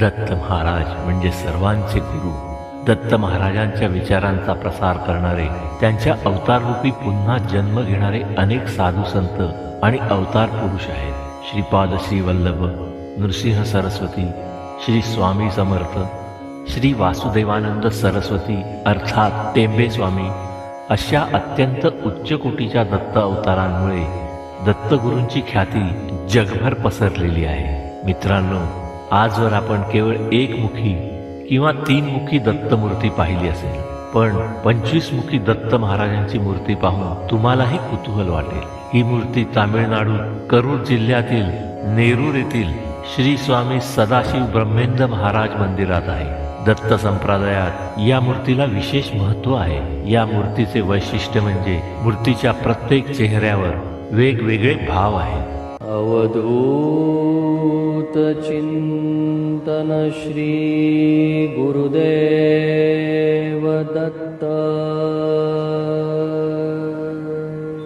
दत्त महाराज म्हणजे सर्वांचे गुरु. दत्त महाराजांच्या विचारांचा प्रसार करणारे त्यांच्या अवताररूपी पुन्हा जन्म घेणारे अनेक साधू संत आणि अवतार पुरुष आहेत. श्रीपाद श्री वल्लभ नृसिंह सरस्वती श्री स्वामी समर्थ श्री वासुदेवानंद सरस्वती अर्थात टेंबे स्वामी अशा अत्यंत उच्च कोटीच्या दत्त अवतारांमुळे दत्तगुरूंची ख्याती जगभर पसरलेली आहे. मित्रांनो आजवर आपण केवळ एकमुखी किंवा तीनमुखी दत्तमूर्ती पाहिली असेल पण पंचवीस मुखी दत्त महाराजांची मूर्ती पाहून तुम्हालाही कुतूहल वाटेल. ही मूर्ती तामिळनाडू करूर जिल्ह्यातील नेरूर येथील श्री स्वामी सदाशिव ब्रह्मेंद्र महाराज मंदिरात आहे. दत्त संप्रदायात या मूर्तीला विशेष महत्त्व आहे. या मूर्तीचे वैशिष्ट्य म्हणजे मूर्तीच्या प्रत्येक चेहऱ्यावर वेगवेगळे भाव आहेत. नूतन श्री गुरुदेव गुरुदेवदत्त